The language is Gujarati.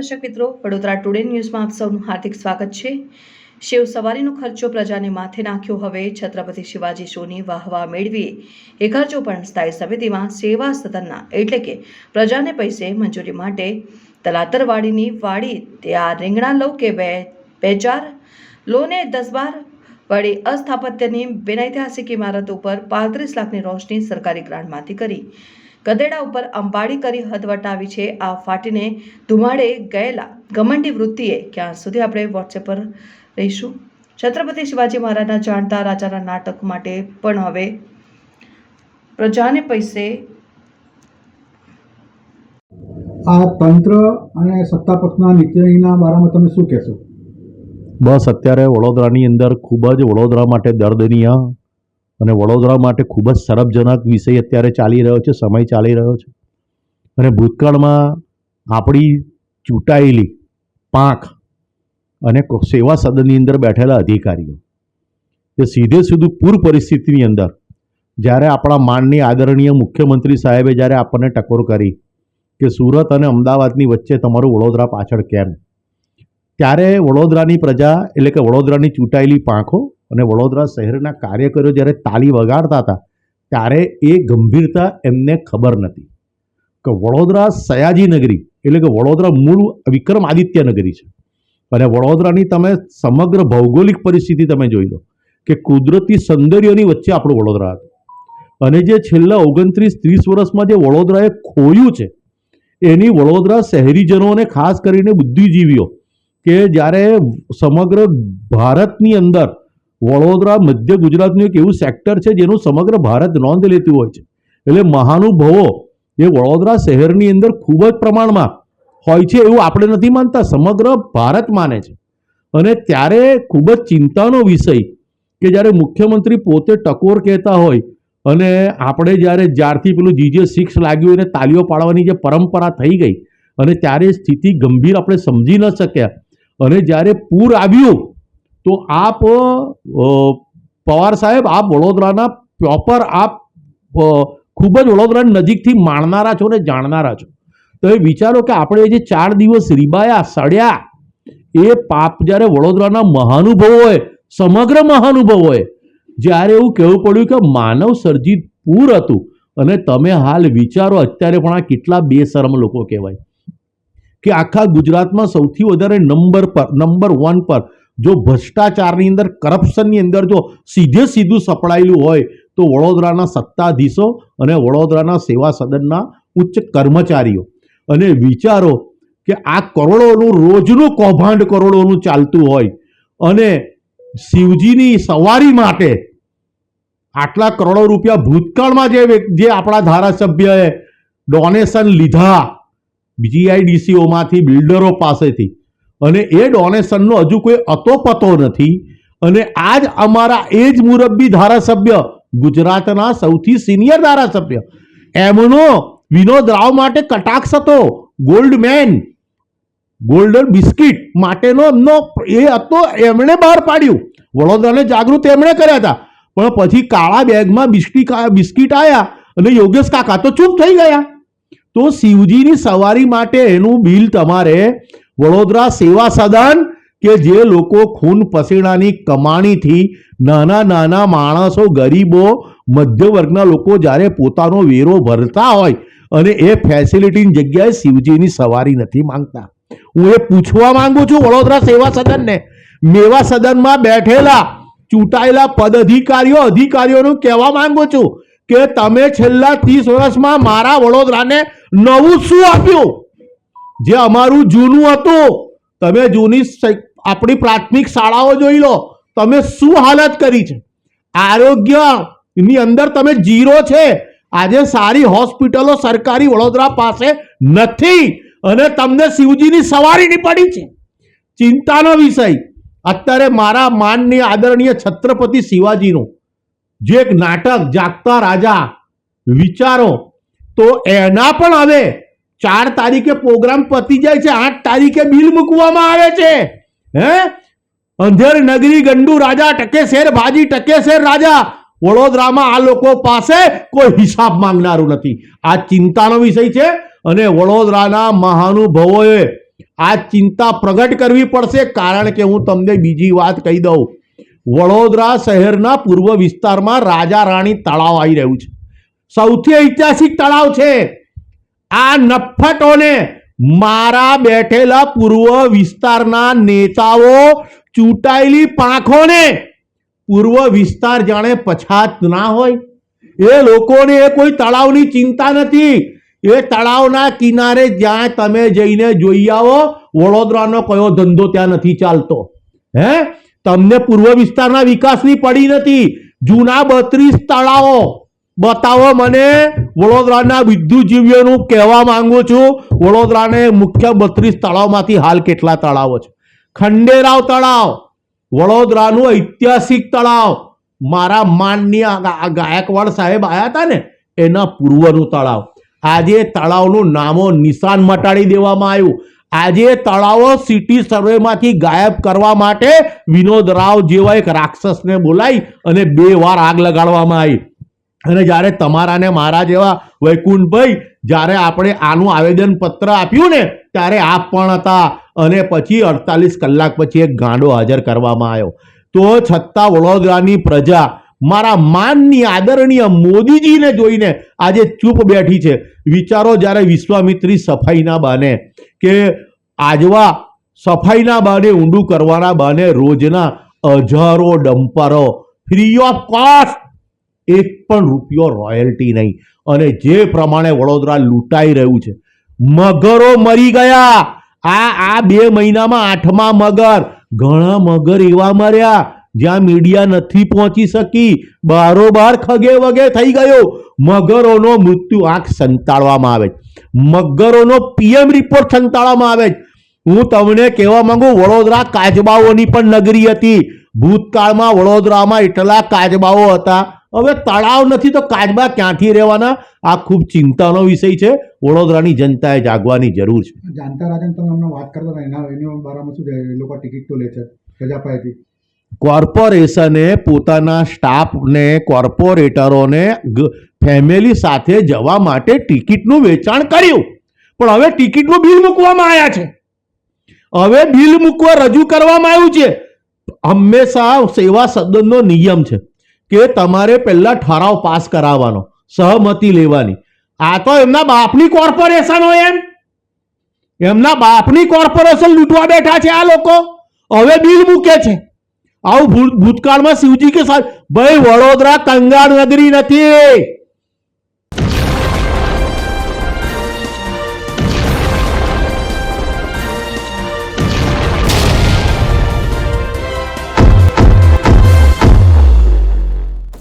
દર્શક મિત્રો, વડોદરા ટુડે ન્યૂઝમાં આપ સૌનું હાર્દિક સ્વાગત છે. શિવ સવારીનો ખર્ચો પ્રજાને માથે નાખ્યો હવે, છત્રપતિ શિવાજી શોની વાહવા મેળવી એ ખર્ચો પણ સ્થાયી સમિતિમાં સેવા સદનના, એટલે કે પ્રજાને પૈસે મંજૂરી માટે તલાતરવાડીની વાડી, ત્યાં રીંગણા લઉં કે બે બે ચાર? લોને દસ બાર? વળી અસ્થાપત્યની બિનઐતિહાસિક ઇમારત ઉપર પાંત્રીસ લાખની રોશની સરકારી ગ્રાન્ટમાંથી કરી. ગધેડા ઉપર અંબાડી કરી હદ વટાવી છે. આ ફાટીને ધુમાડે ગયેલા ઘમંડી વૃત્તિએ ક્યાં સુધી આપણે વોટ્સએપ પર રહીશું? છત્રપતિ શિવાજી મહારાજના જાણતા રાજાના નાટક માટે પણ હવે પ્રજાને પૈસે આ તંત્ર અને સત્તાપક્ષના નીતિના બારામાં તમે શું કહેશો? બસ અત્યારે વડોદરાની અંદર ખૂબ જ વડોદરા માટે દર્દનીય અને વડોદરા માટે ખૂબ જ સરબજનક વિષય અત્યારે ચાલી રહ્યો છે, સમય ચાલી રહ્યો છે. અને ભૂતકાળમાં આપણી ચૂંટાયેલી પાંખ અને સેવા સદનની અંદર બેઠેલા અધિકારીઓ, એ સીધે સીધું પૂર પરિસ્થિતિની અંદર, જ્યારે આપણા માનની આદરણીય મુખ્યમંત્રી સાહેબે જ્યારે આપણને ટકોર કરી કે સુરત અને અમદાવાદની વચ્ચે તમારું વડોદરા પાછળ કેમ? ત્યારે વડોદરાની પ્રજા એટલે કે વડોદરાની ચૂંટાયેલી પાંખો અને વડોદરા શહેરના કાર્યકરો જ્યારે તાળી વગાડતા હતા, ત્યારે એ ગંભીરતા એમને ખબર નથી કે વડોદરા સયાજી નગરી એટલે કે વડોદરા મૂળ વિક્રમાદિત્ય નગરી છે. અને વડોદરાની તમે સમગ્ર ભૌગોલિક પરિસ્થિતિ તમે જોઈ લો કે કુદરતી સૌંદર્યની વચ્ચે આપણું વડોદરા હતું. અને જે છેલ્લા ઓગણત્રીસ ત્રીસ વર્ષમાં જે વડોદરાએ ખોયું છે, એની વડોદરા શહેરીજનોને ખાસ કરીને બુદ્ધિજીવીઓ કે જ્યારે સમગ્ર ભારતની અંદર વડોદરા, મધ્ય ગુજરાતનું એક એવું સેક્ટર છે જેનું સમગ્ર ભારત નોંધ લેતું હોય છે. એટલે મહાનુભવો એ વડોદરા શહેરની અંદર ખૂબ જ પ્રમાણમાં હોય છે એવું આપણે નથી માનતા. સમગ્ર ભારત માને છે. અને ત્યારે ખૂબ જ ચિંતાનો વિષય કે જ્યારે મુખ્યમંત્રી પોતે ટકોર કહેતા હોય અને આપણે જ્યારે જ્યારથી પેલું જીજે સિક્સ લાગ્યું એને તાલીઓ પાડવાની જે પરંપરા થઈ ગઈ અને ત્યારે સ્થિતિ ગંભીર આપણે સમજી ન શક્યા. અને જ્યારે પૂર આવ્યું તો આપ પવાર સાહેબ, આપ વડોદરાના પ્રોપર આપ ખૂબ જ વડોદરાની નજીકથી માણનારા છો ને જાણનારા છો. તો એ વિચારો કે આપણે જે ચાર દિવસ રીબાયા, સડ્યા, એ પાપ જ્યારે વડોદરાના મહાનુભવોએ સમગ્ર મહાનુભવોએ જ્યારે એવું કહેવું પડ્યું કે માનવ સર્જિત પૂર હતું. અને તમે હાલ વિચારો, અત્યારે પણ આ કેટલા બેશરમ લોકો કહેવાય. કે આખા ગુજરાતમાં સૌથી વધારે નંબર પર, નંબર વન પર જો ભ્રષ્ટાચારની અંદર, કરપ્શનની અંદર જો સીધે સીધું સપડાયેલું હોય, તો વડોદરાના સત્તાધીશો અને વડોદરાના સેવા સદનના ઉચ્ચ કર્મચારીઓ. અને વિચારો કે આ કરોડોનું, રોજનું કૌભાંડ કરોડોનું ચાલતું હોય અને શિવજીની સવારી માટે આટલા કરોડો રૂપિયા ભૂતકાળમાં જે જે આપણા ધારાસભ્યએ ડોનેશન લીધા જીઆઈડીસીઓમાંથી બિલ્ડરો પાસેથી અને એ ડોનેશનનો હજુ કોઈ અતોપતો નથી. અને આજ અમારા એ જ મુરબ્બી ધારાસભ્ય, ગુજરાતના સૌથી સિનિયર ધારાસભ્ય. એમનો વિનોદ રાવ માટે કટાક્ષ હતો. ગોલ્ડ મેન ગોલ્ડન બિસ્કિટ માટેનો એમનો એ હતો, એમણે બહાર પાડ્યું. વડોદરાને જાગૃત એમણે કર્યા હતા. પણ પછી કાળા બેગમાં બિસ્કિટ બિસ્કિટ આવ્યા અને યોગેશ કાકા તો ચૂપ થઈ ગયા. તો શિવજીની સવારી માટે એનું બિલ તમારે વડોદરા સેવા સદન કે જે લોકો ખૂન પસીણાની કમાણીથી નાના નાના માણસો, ગરીબો મધ્ય વર્ગના લોકો જ્યારે પોતાનો વેરો ભરતા હોય અને એ ફેસિલિટીની જગ્યાએ શિવજીની સવારી નથી માંગતા. હું એ પૂછવા માંગુ છું વડોદરા સેવા સદનને. મેવા સદનમાં બેઠેલા, ચૂંટાયેલા પદ અધિકારીઓ અધિકારીઓનું કહેવા માંગુ છું કે તમે છેલ્લા ત્રીસ વર્ષમાં મારા વડોદરાને નવું શું આપ્યું? જે અમારું જૂનું હતું. તમે જૂની આપણી પ્રાથમિક શાળાઓ જોઈ લો. તમે શું હાલત કરી છે? આરોગ્યની અંદર તમે જીરો છે. આજે સારી હોસ્પિટલો સરકારી વડોદરા પાસે નથી અને તમને શિવજીની સવારીની પડી છે. ચિંતાનો વિષય. અત્યારે મારા માનની આદરણીય છત્રપતિ શિવાજીનું જે એક નાટક જાગતા રાજા વિચારો, તો એના પણ હવે ચાર તારીખે પ્રોગ્રામ પતી જાય છે, આઠ તારીખે બિલ મૂકવામાં આવે છે. હે? અંધેર નગરી ગંડુ રાજા, ટકે શેર ભાજી, ટકે શેર રાજા. વડોદરામાં આ લોકો પાસે કોઈ હિસાબ માંગનારું નથી. આ ચિંતાનો વિષય છે અને વડોદરાના મહાનુભાવોએ આ ચિંતા પ્રગટ કરવી પડશે, કારણ કે હું તમને બીજી વાત કહી દઉં. વડોદરા શહેરના પૂર્વ વિસ્તારમાં રાજા રાણી તળાવ આવી રહ્યું છે. સૌથી ઐતિહાસિક તળાવ છે. આ નફ્ફટોને મારા બેઠેલા પૂર્વ વિસ્તારના નેતાઓ ચૂંટાયેલી પાંખોને પૂર્વ વિસ્તાર જાણે પછાત ના હોય. એ લોકોને એ કોઈ તળાવની ચિંતા નથી. એ તળાવના કિનારે જ્યાં તમે જઈને જોઈ આવો, વડોદરાનો કયો ધંધો ત્યાં નથી ચાલતો. હે? તમને પૂર્વ વિસ્તારના વિકાસની પડી નથી. જૂના બત્રીસ તળાવો બતાવો મને વડોદરાના બુદ્ધિજીવીઓનું કહેવા માંગુ છું. વડોદરાને મુખ્ય બત્રીસ તળાવમાંથી હાલ કેટલા તળાવો છે? ખંડેરાવ તળાવ, વડોદરાનું ઐતિહાસિક તળાવ. મારા માનનીય ગાયકવાડ સાહેબ આવ્યા હતા ને, એના પૂર્વનું તળાવ. આજે તળાવનું નામો નિશાન મટાડી દેવામાં આવ્યું. આજે તળાવો સિટી સર્વેમાંથી ગાયબ કરવા માટે વિનોદ રાવ જેવા એક રાક્ષસને બોલાવી અને બે વાર આગ લગાડવામાં આવી. અને જ્યારે તમારા ને મારા જેવા વૈકુંઠભાઈ જ્યારે આપણે આનું આવેદન પત્ર આપ્યું ને, ત્યારે આપ પણ હતા. અને પછી અડતાલીસ કલાક પછી એક ગાંડો હાજર કરવામાં આવ્યો. તો છતાં વડોદરાની પ્રજા, મારા માનની આદરણીય મોદીજીને જોઈને આજે ચૂપ બેઠી છે. વિચારો જ્યારે વિશ્વામિત્રી સફાઈના બાને કે આજવા સફાઈના બાને, ઊંડું કરવાના બાને રોજના હજારો ડમ્પરો ફ્રી ઓફ કોસ્ટ એક પણ રૂપિયો રોયલ્ટી નહીં. અને જે પ્રમાણે વડોદરા લૂંટાઈ રહ્યું છે, મગરો મરી ગયા. આ આ બે મહિનામાં આઠમા મગર. ઘણા મગર એવા મર્યા જ્યાં મીડિયા નથી પહોંચી શકી. બારોબાર ખગે વગે થઈ ગયો. મગરોનો મૃત્યુ આંખ સંતાડવામાં આવે. મગરોનો પીએમ રિપોર્ટ સંતાડવામાં આવે. હું તમને કહેવા માંગુ, વડોદરા કાચબાઓની પણ નગરી હતી. ભૂતકાળમાં વડોદરામાં એટલા કાચબાઓ હતા હવે તળાવ નથી તો કાચબા ક્યાંથી રહેવાના? આ ખૂબ ચિંતાનો વિષય છે. વડોદરાની જનતાએ જાગવાની જરૂર છે. જાણતા રાજન તમે હમણાં વાત કરતા હતા એના એની બારામાં શું એ લોકો ટિકિટ તો લે છે પ્રજાપાયથી કોર્પોરેશને પોતાના સ્ટાફને કોર્પોરેટરોને ફેમિલી સાથે જવા માટે ટિકિટનું વેચાણ કર્યું. પણ હવે ટિકિટનું બિલ મૂકવામાં આવ્યા છે. હવે બિલ મૂકવા રજૂ કરવામાં આવ્યું છે. હંમેશા સેવા સદનનો નિયમ છે. કે તમારે પહેલા ઠરાવ પાસ કરાવવાનો, સહમતિ લેવાની. આ તો એમના બાપની કોર્પોરેશન હોય એમ. એમના બાપની કોર્પોરેશન લૂંટવા બેઠા છે આ લોકો. હવે બિલ મૂકે છે. આવું ભૂતકાળમાં શિવજી કે ભાઈ વડોદરા કંગાળ નગરી નથી.